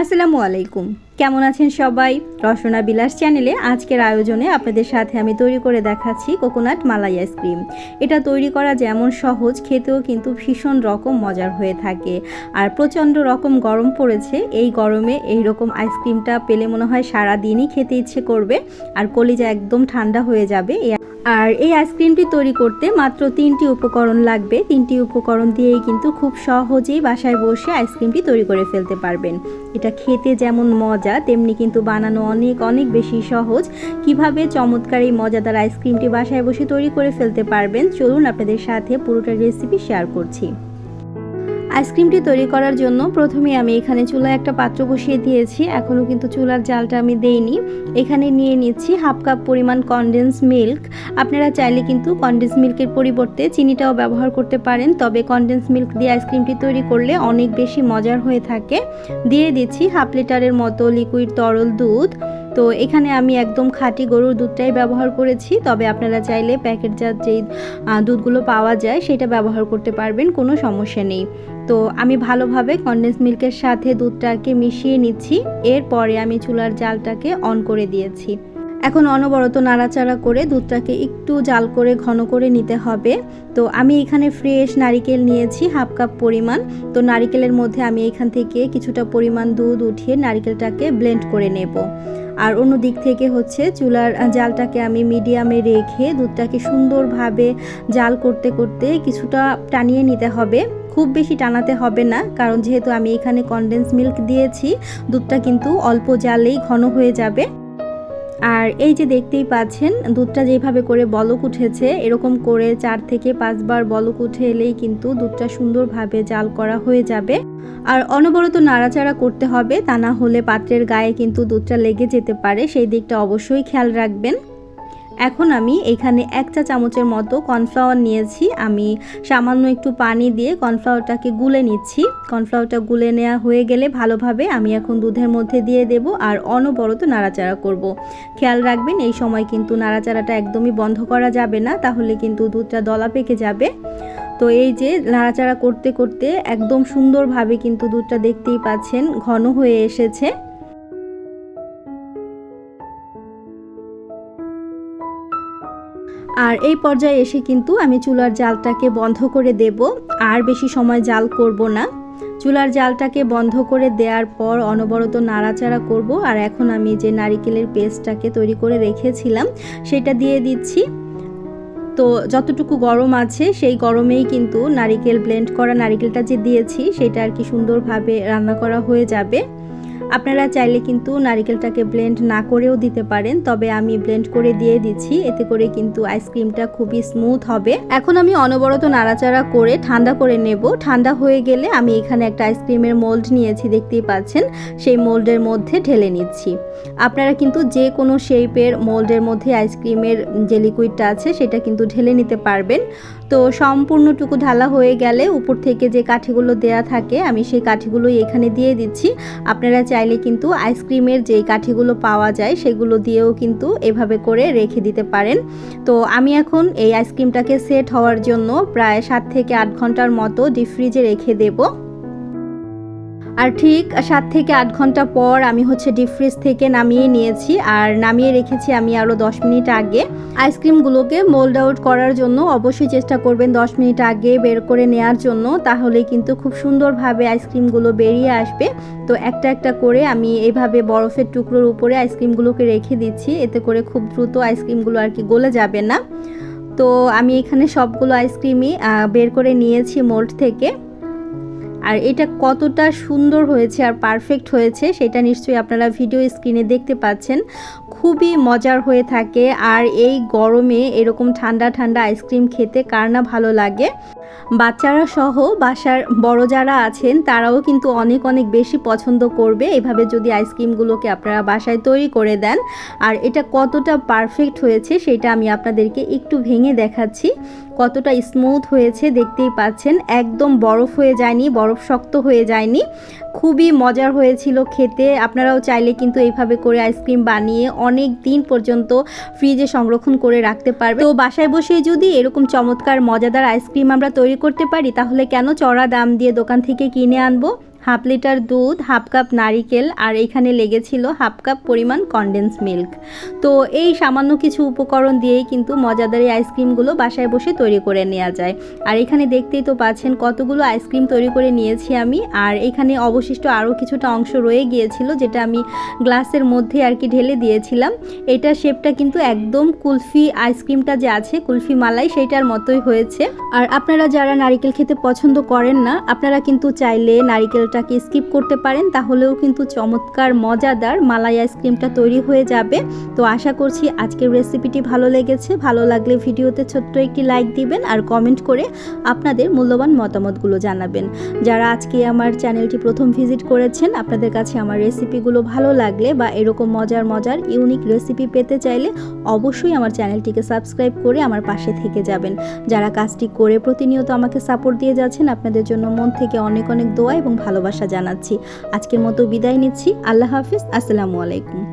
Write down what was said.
আসসালামু আলাইকুম। কেমন আছেন সবাই? রসনা বিলাস চ্যানেলে আজকের আয়োজনে আপনাদের সাথে আমি তৈরি করে দেখাচ্ছি কোকোনাট মালাই আইসক্রিম। এটা তৈরি করা যেমন সহজ, খেতেও কিন্তু ভীষণ রকম মজার হয়ে থাকে। আর প্রচণ্ড রকম গরম পড়েছে, এই গরমে এই রকম আইসক্রিমটা পেলে মনে হয় সারা দিনই খেতে ইচ্ছে করবে, আর কলিজা একদম ঠান্ডা হয়ে যাবে। আর এই আইসক্রিমটি তৈরি করতে মাত্র তিনটি উপকরণ লাগবে। তিনটি উপকরণ দিয়েই কিন্তু খুব সহজেই বাসায় বসে আইসক্রিমটি তৈরি করে ফেলতে পারবেন। এটা খেতে যেমন মজা, তেমনি কিন্তু বানানো অনেক অনেক বেশি সহজ। কীভাবে চমৎকার এই মজাদার আইসক্রিমটি বাসায় বসে তৈরি করে ফেলতে পারবেন, চলুন আপনাদের সাথে পুরোটা রেসিপি শেয়ার করছি। আইসক্রিমটি তৈরি করার জন্য প্রথমে আমি এখানে চুলায় একটা পাত্র বসিয়ে দিয়েছি। এখনও কিন্তু চুলার জালটা আমি দেইনি। এখানে নিয়ে নিচ্ছি হাফ কাপ পরিমাণ কনডেন্স মিল্ক আপনারা চাইলে কিন্তু কনডেন্স মিল্কের পরিবর্তে চিনিটাও ব্যবহার করতে পারেন। তবে কনডেন্স মিল্ক দিয়ে আইসক্রিমটি তৈরি করলে অনেক বেশি মজার হয়ে থাকে। দিয়ে দিচ্ছি হাফ লিটারের মতো লিকুইড তরল দুধ। তো এখানে আমি একদম খাঁটি গরুর দুধটাই ব্যবহার করেছি। তবে আপনারা চাইলে প্যাকেটজাত যেই দুধগুলো পাওয়া যায় সেটা ব্যবহার করতে পারবেন, কোনো সমস্যা নেই। তো আমি ভালোভাবে কন্ডেন্স মিল্কের সাথে দুধটাকে মিশিয়ে নিচ্ছি। এরপরে আমি চুলার জালটাকে অন করে দিয়েছি। এখন অনবরত নাড়াচাড়া করে দুধটাকে একটু জাল করে ঘন করে নিতে হবে। তো আমি এখানে ফ্রেশ নারিকেল নিয়েছি, হাফ কাপ পরিমাণ। তো নারিকেলের মধ্যে আমি এখান থেকে কিছুটা পরিমাণ দুধ উঠিয়ে নারিকেলটাকে ব্লেন্ড করে নেব। আর অন্য দিক থেকে হচ্ছে চুলার জালটাকে আমি মিডিয়ামে রেখে দুধটাকে সুন্দরভাবে জাল করতে করতে কিছুটা টানিয়ে নিতে হবে। খুব বেশি টানাতে হবে না, কারণ যেহেতু আমি এখানে কনডেন্স মিল্ক দিয়েছি, দুধটা কিন্তু অল্প জালেই ঘন হয়ে যাবে। আর এই যে দেখতেই পাচ্ছেন, দুধটা যেভাবে করে বলক উঠেছে, এরকম করে চার থেকে পাঁচবার বলক উঠে এলেই কিন্তু দুধটা সুন্দরভাবে জাল করা হয়ে যাবে। আর অনবরত নাড়াচাড়া করতে হবে, তা না হলে পাত্রের গায়ে কিন্তু দুধটা লেগে যেতে পারে, সেই দিকটা অবশ্যই খেয়াল রাখবেন। এখন আমি এখানে এক চা চামচের মতো কর্নফ্লাওয়ার নিয়েছি। আমি সামান্য একটু পানি দিয়ে কর্নফ্লাওয়ারটাকে গুলে নিচ্ছি। কর্নফ্লাওয়ারটা গুলে নেওয়া হয়ে গেলে ভালোভাবে আমি এখন দুধের মধ্যে দিয়ে দেব আর অনবরত নাড়াচাড়া করব। খেয়াল রাখবেন, এই সময় কিন্তু নাড়াচাড়াটা একদমই বন্ধ করা যাবে না, তাহলে কিন্তু দুধটা দলা পেকে যাবে। তো এই যে নাড়াচাড়া করতে করতে একদম সুন্দরভাবে কিন্তু দুধটা দেখতেই পাচ্ছেন, ঘন হয়ে এসেছে। আর এই পর্যায়ে এসে কিন্তু আমি চুলার জালটাকে বন্ধ করে দেব। আর বেশি সময় জাল করব না। চুলার জালটাকে বন্ধ করে দেওয়ার পর অনবরত নাড়াচাড়া করব। আর এখন আমি যে নারিকেলের পেস্টটাকে তৈরি করে রেখেছিলাম, সেটা দিয়ে দিচ্ছি। তো যতটুকু গরম আছে, সেই গরমেই কিন্তু নারিকেল ব্লেন্ড করা নারিকেলটা যে দিয়েছি, সেটা আর কি সুন্দরভাবে রান্না করা হয়ে যাবে। আপনারা চাইলে কিন্তু নারিকেলটাকে ব্লেন্ড না করেও দিতে পারেন, তবে আমি ব্লেন্ড করে দিয়ে দিচ্ছি, এতে করে কিন্তু আইসক্রিমটা খুবই স্মুথ হবে। এখন আমি অনবরত নাড়াচাড়া করে ঠান্ডা করে নেব। ঠান্ডা হয়ে গেলে আমি এখানে একটা আইসক্রিমের মোল্ড নিয়েছি, দেখতেই পাচ্ছেন। সেই মোল্ডের মধ্যে ঢেলে নিচ্ছি। আপনারা কিন্তু যে কোনো শেপের মোল্ডের মধ্যে আইসক্রিমের যে লিকুইডটা আছে, সেটা কিন্তু ঢেলে নিতে পারবেন। তো সম্পূর্ণটুকু ঢালা হয়ে গেলে উপর থেকে যে কাঠিগুলো দেয়া থাকে, আমি সেই কাঠিগুলো এখানে দিয়ে দিচ্ছি। আপনারা চাইলে কিন্তু আইসক্রিমের যে কাঠিগুলো পাওয়া যায়, সেগুলো দিয়েও কিন্তু এভাবে করে রেখে দিতে পারেন। তো আমি এখন এই আইসক্রিমটাকে সেট হওয়ার জন্য প্রায় সাত থেকে আট ঘণ্টার মতো ডিপ ফ্রিজে রেখে দেবো। আর ঠিক সাত থেকে আট ঘণ্টা পর আমি হচ্ছে ডিপ ফ্রিজ থেকে নামিয়ে নিয়েছি। আর নামিয়ে রেখেছি আমি আরও দশ মিনিট আগে। আইসক্রিমগুলোকে মোল্ড আউট করার জন্য অবশ্যই চেষ্টা করবেন দশ মিনিট আগে বের করে নেওয়ার জন্য। তাহলে কিন্তু খুব সুন্দরভাবে আইসক্রিমগুলো বেরিয়ে আসবে। তো একটা একটা করে আমি এইভাবে বরফের টুকরোর উপরে আইসক্রিমগুলোকে রেখে দিচ্ছি। এতে করে খুব দ্রুত আইসক্রিমগুলো আর কি গলে যাবে না। তো আমি এখানে সবগুলো আইসক্রিমই বের করে নিয়েছি মোল্ড থেকে। আর এটা কতটা সুন্দর হয়েছে আর পারফেক্ট হয়েছে, সেটা নিশ্চয়ই আপনারা ভিডিও স্ক্রিনে দেখতে পাচ্ছেন। খুবই মজার হয়ে থাকে আর এই গরমে এরকম ঠান্ডা ঠান্ডা আইসক্রিম খেতে কার না ভালো লাগে। বাচ্চারা সহ বাসার বড় যারা আছেন, তারাও কিন্তু অনেক অনেক বেশি পছন্দ করবে। এভাবে যদি আইসক্রিমগুলোকে আপনারা বাসায় তৈরি করে দেন, আর এটা কতটা পারফেক্ট হয়েছে, সেটা আমি আপনাদেরকে একটু ভেঙে দেখাচ্ছি। কতটা স্মুথ হয়েছে দেখতেই পাচ্ছেন। একদম বরফ হয়ে যায়নি, বরফ শক্ত হয়ে যায়নি। খুবই মজার হয়েছিল খেতে। আপনারাও চাইলে কিন্তু এইভাবে করে আইসক্রিম বানিয়ে অনেক দিন পর্যন্ত ফ্রিজে সংরক্ষণ করে রাখতে পারবে তো বাসায় বসে যদি এরকম চমৎকার, মজাদার আইসক্রিম আমরা তৈরি করতে পারি, তাহলে কেন চড়া দাম দিয়ে দোকান থেকে কিনে আনব? হাফ লিটার দুধ, হাফ কাপ নারিকেল আর এখানে লেগেছিল হাফ কাপ পরিমাণ কনডেন্স মিল্ক তো এই সামান্য কিছু উপকরণ দিয়েই কিন্তু মজাদার আইসক্রিমগুলো বাসায় বসে তৈরি করে নেওয়া যায়। আর এখানে দেখতেই তো পাচ্ছেন কতগুলো আইসক্রিম তৈরি করে নিয়েছি আমি। আর এখানে অবশিষ্ট আরও কিছুটা অংশ রয়ে গিয়েছিল যেটা আমি গ্লাসের মধ্যে আর কি ঢেলে দিয়েছিলাম। এটা শেপটা কিন্তু একদম কুলফি আইসক্রিমটা যে আছে, কুলফি মালাই সেইটার মতোই হয়েছে। আর আপনারা যারা নারিকেল খেতে পছন্দ করেন না, আপনারা কিন্তু চাইলে নারিকেলটাকে স্কিপ করতে পারেন, তাহলেও কিন্তু চমৎকার, মজাদার মালাই আইসক্রিমটা তৈরি হয়ে যাবে। তো আশা করছি আজকের রেসিপিটি ভালো লেগেছে। ভালো লাগলে ভিডিওতে ছোট্ট একটি লাইক দিবেন আর কমেন্ট করে আপনাদের মূল্যবান মতামতগুলো জানাবেন। যারা আজকে আমার চ্যানেলটি প্রথম ভিজিট করেছেন, আপনাদের কাছে আমার রেসিপিগুলো ভালো লাগলে বা এরকম মজার মজার, ইউনিক রেসিপি পেতে চাইলে অবশ্যই আমার চ্যানেলটিকে সাবস্ক্রাইব করে আমার পাশে থেকে যাবেন। যারা কাজটি করে প্রতিনিয়ত আমাকে সাপোর্ট দিয়ে যাচ্ছেন, আপনাদের জন্য মন থেকে অনেক অনেক দোয়া এবং ভালোবাসা জানাচ্ছি। আজকের মতো বিদায় নিচ্ছি। আল্লাহ হাফিজ। আসসালামু আলাইকুম।